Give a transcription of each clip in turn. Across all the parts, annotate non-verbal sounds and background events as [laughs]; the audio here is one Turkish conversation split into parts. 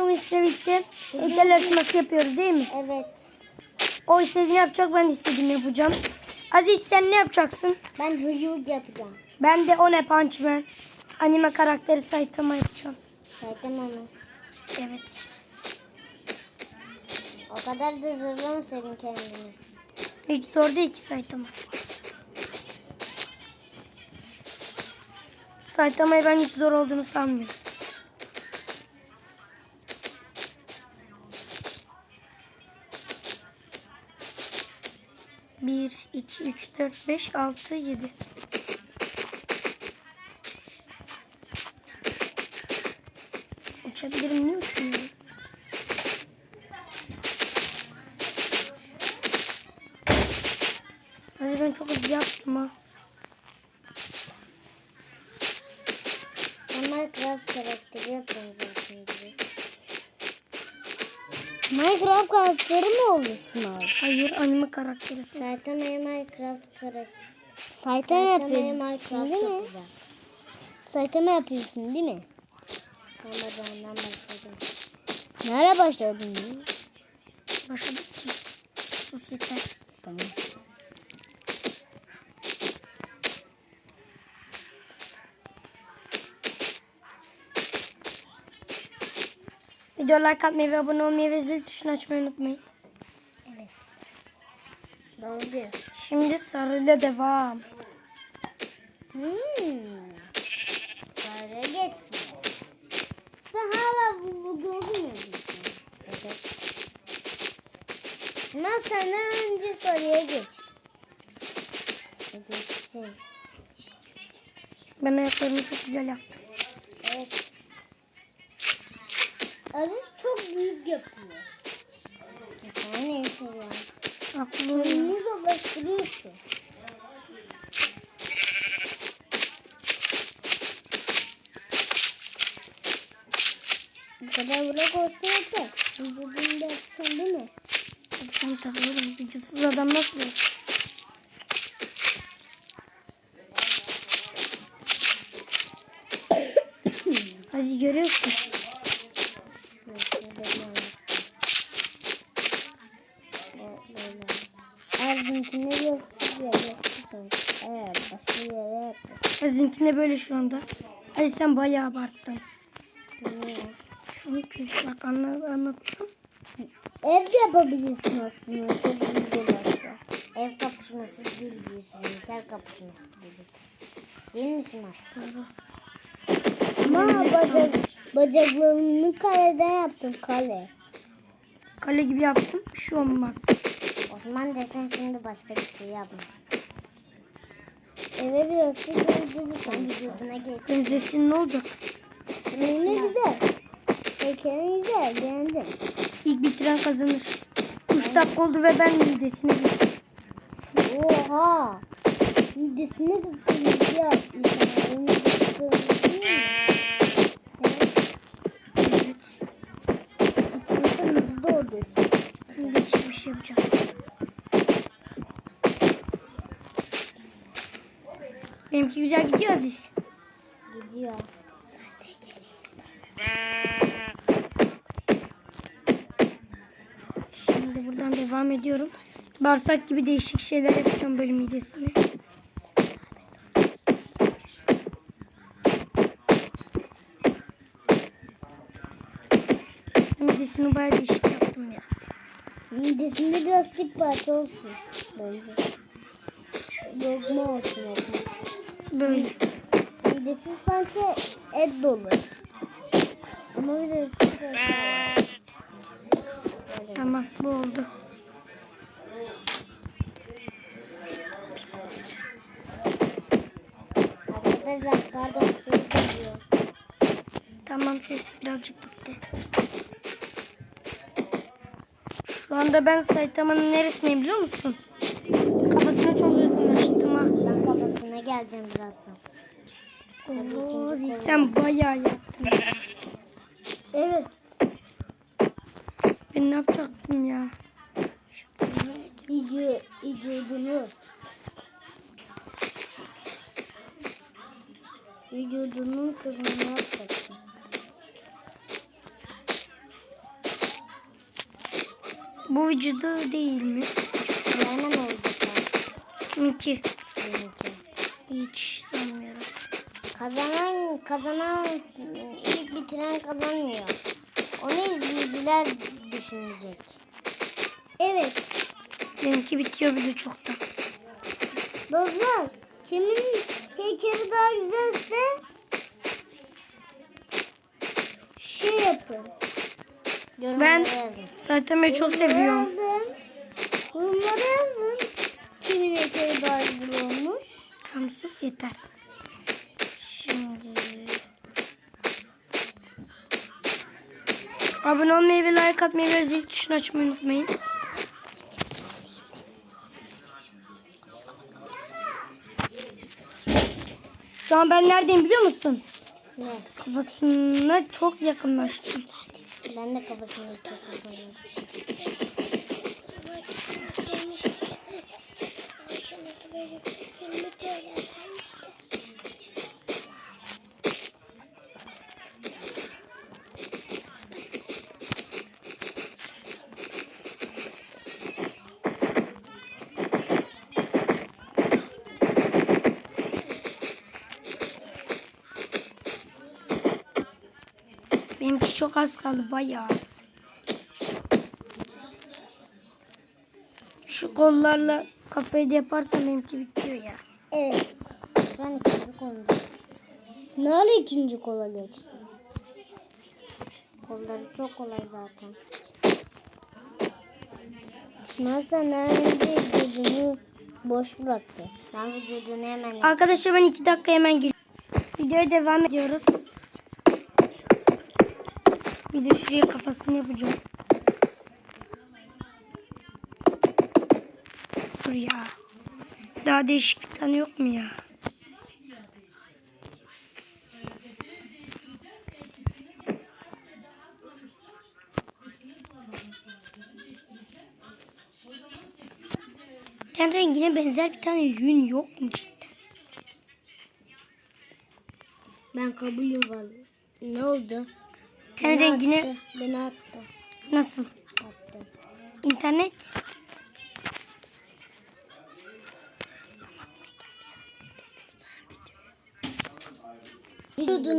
Bugün sizinle birlikte heykel yarışması yapıyoruz değil mi? Evet. O istediğini yapacak ben de istediğimi yapacağım. Aziz sen ne yapacaksın? Ben hıyuk yapacağım. Ben de One Punch Man anime karakteri Saitama yapacağım. Saydam onu. Evet. O kadar da zorlamasaydın kendini. Hiç zor değil ki Saitama. Saitama'yı ben hiç zor olduğunu sanmıyorum. Bir, iki, üç, dört, beş, altı, yedi. Uçabilirim. Niye uçmuyorum? Hadi ben çok hızlı yaptım ha. Minecraft karakteri mi olursun abi? Hayır anime karakteri. Saydama'ya Minecraft karakteri. Saydama yapıyorsun Minecraft değil mi? Saydama yapıyorsun değil mi? Ondan başladım. Nerede başladın? Başladık ki. Sus yeter. Tamam. Video like atmayı ve abone olmayı ve zil tuşunu açmayı unutmayın. Evet. Şimdi sarıyla devam. Hmm. Sarıya geçti. Sen hala bu, bu gördün mü? Evet. Sınav senden önce sarıya geçti. Geçsin. Ben ayaklarımı çok güzel yaptım. Evet. Aziz çok büyük yapıyor. Sen ne oluyor. Kendini zorlaştırıyorsun. Bu kadar bırak olsa yeter. Vücudunda yapacaksın değil mi? Yapacağım tabii oğlum. Vücutsuz adam nasıl olur? Hadi [coughs] görüyorsun. Ağzınkine göster yerleştirsin. Evet, başka bir yere yaklaşır. Azizinkinde böyle şu anda. Hadi sen bayağı abarttın. Niye? Şunu bir bak anla, anlatsam. Evde yapabilirsin aslında. Çok büyük olursa. Ev kapışması değil diyorsun. Heykel kapışması dedik. Değil mi Simar? Ama bacak, bacaklarını kaleden yaptım kale. Kale gibi yaptım. Bir şey olmaz. Osman desen şimdi başka bir şey yapmış. Eve birazcık öldürürsen vücuduna geç. Benzesin ne olacak? Ne güzel. Heykelin güzel beğendim. İlk bitiren kazanır. 3 dakika oldu ve ben midesine girdim. Oha. Midesine tutulmuş ya. İnsanların midesine mi? Evet. İçinde muzlu olur. Şimdi değişik bir şey yapacağım. Benimki güzel gidiyor Aziz. Gidiyor. Şimdi buradan devam ediyorum. Bağırsak gibi değişik şeyler yapacağım böyle midesine. Midesini bayağı değişik yaptım ya. Midesinde birazcık parça olsun bence. Lokma olsun lokma. Böyle. Midesi sanki et dolu. Ama midesi de Böyle. Tamam bu oldu. Arkadaşlar pardon şey geliyor. Tamam ses birazcık gitti. Şu anda ben Saitama'nın neresindeyim biliyor musun? Kafasına çok yakınlaştım ha. Ben kafasına geleceğim birazdan. Oo, sen bayağı yaptın. Evet. Ben ne yapacaktım ya? İyice, vücudunu. Vücudunun kızını yapacaksın. Bu vücudu değil mi? Yani ne olacaklar? Hiç sanmıyorum. Kazanan, kazanan, ilk bitiren kazanmıyor. Onu izleyiciler düşünecek. Evet. Benimki bitiyor bile çoktan. Dostlar, kimin heykeli daha güzelse şey yapın. Yorumlara Ben yazın. Saitama çok Yorumlara seviyorum. Yazın. Yorumlara yazın. Kimin heykeli daha güzel olmuş? Yeter. Şimdi... Abone olmayı ve like atmayı ve zil tuşunu açmayı unutmayın. Şu an ben neredeyim biliyor musun? Ne? Kafasına çok yakınlaştım. Ben de kafasını çok kazanıyorum. [laughs] Benimki çok az kaldı bayağı az. Şu kollarla kafayı da yaparsam benimki bitiyor ya. Evet. Ben ikinci konuda. Ne ara ikinci kola geçti? Kolları çok kolay zaten. Sana önce gözünü boş bıraktı. Ben vücudunu hemen Arkadaşlar ben iki dakika hemen geliyorum. Videoya devam ediyoruz. Bir şuraya kafasını yapacağım. Dur ya. Daha değişik bir tane yok mu ya? Ten rengine benzer bir tane yün yok mu cidden? Ben kabul vallahi. Ne oldu? Ten rengine Beni attı. nasıl? Attı. İnternet?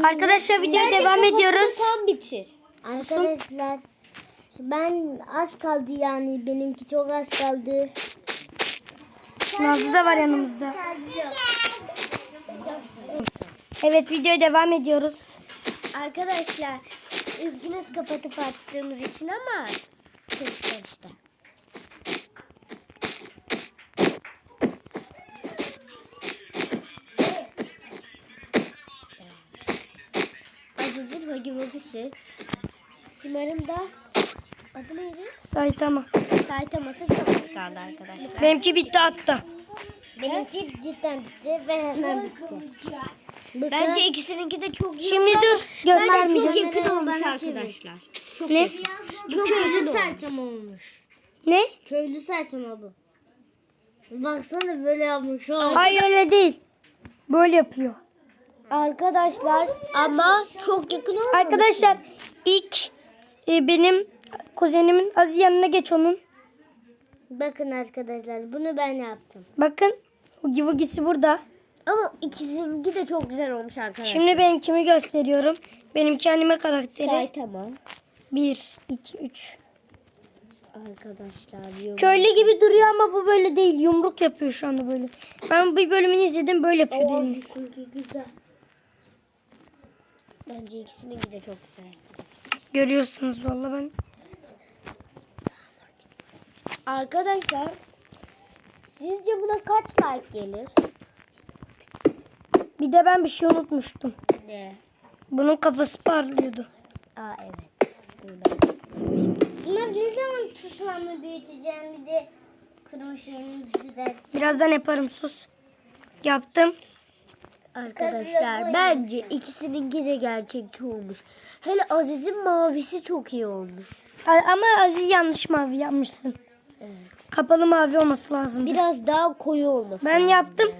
Arkadaşlar videoya devam ediyoruz. Tam bitir. Arkadaşlar ben az kaldı yani benimki çok az kaldı. Nazlı da var yanımızda. Evet videoya devam ediyoruz. Arkadaşlar üzgünüz kapatıp açtığımız için ama çocuklar işte. Aziz'in Hagi Vagisi. Simar'ım da adı neydi? Saitama. Saitaması çok az kaldı arkadaşlar. Benimki bitti hatta. Benimki cidden bitti ve hemen bitti. Bence ikisininki de çok iyi Şimdi dur göstermeyeceğiz. Çok yakın olmuş arkadaşlar. Çok Ne? Çok köylü Saitama olmuş. Ne? Köylü Saitama bu. Baksana böyle yapmış. Hayır öyle değil. Böyle yapıyor. Arkadaşlar ama çok yakın olmuş. Arkadaşlar ilk e, benim kuzenimin Aziz yanına geç onun. Bakın arkadaşlar bunu ben yaptım. Bakın o givugisi burada. Ama ikisininki de çok güzel olmuş arkadaşlar. Şimdi benimkimi gösteriyorum. Benimki anime karakteri. Saitama. 1, 2, 3. Arkadaşlar yok. Köylü gibi duruyor ama bu böyle değil. Yumruk yapıyor şu anda böyle. Ben bir bölümünü izledim böyle yapıyor değil. İkisininki güzel. Bence ikisininki de çok güzel. Görüyorsunuz vallahi ben. Arkadaşlar sizce buna kaç like gelir? Bir de ben bir şey unutmuştum. Ne? Bunun kafası parlıyordu. Aa evet. Bunlar ne zaman tuşlarını büyüteceğim bir de kırmışlarını düzelteceğim. Birazdan yaparım sus. Yaptım. Arkadaşlar bence ikisininki de gerçekçi olmuş. Hele Aziz'in mavisi çok iyi olmuş. Ama Aziz yanlış mavi yapmışsın. Evet. Kapalı mavi olması lazım. Biraz daha koyu olması. Ben yaptım.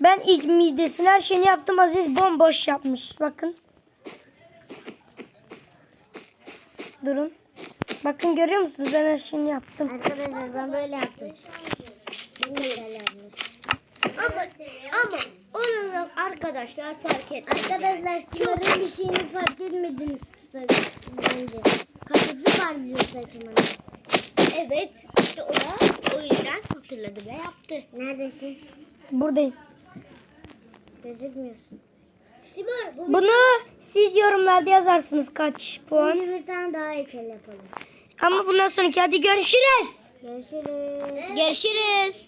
Ben ilk midesini her şeyini yaptım. Aziz bomboş yapmış. Bakın. Durun. Bakın görüyor musunuz? Ben her şeyini yaptım. Arkadaşlar ben böyle yaptım. Ama ama onu da arkadaşlar fark etmez. Arkadaşlar Sınır'ın bir şeyini fark etmediniz bence. Kafası var diyor Saytaman'ın. Evet işte o da o yüzden hatırladı ve yaptı. Neredesin? Buradayım. Gözükmüyorsun. Simar bu Bunu siz yorumlarda yazarsınız kaç puan. Şimdi bir tane daha heykel yapalım. Ama bundan sonraki hadi görüşürüz. Görüşürüz. Görüşürüz.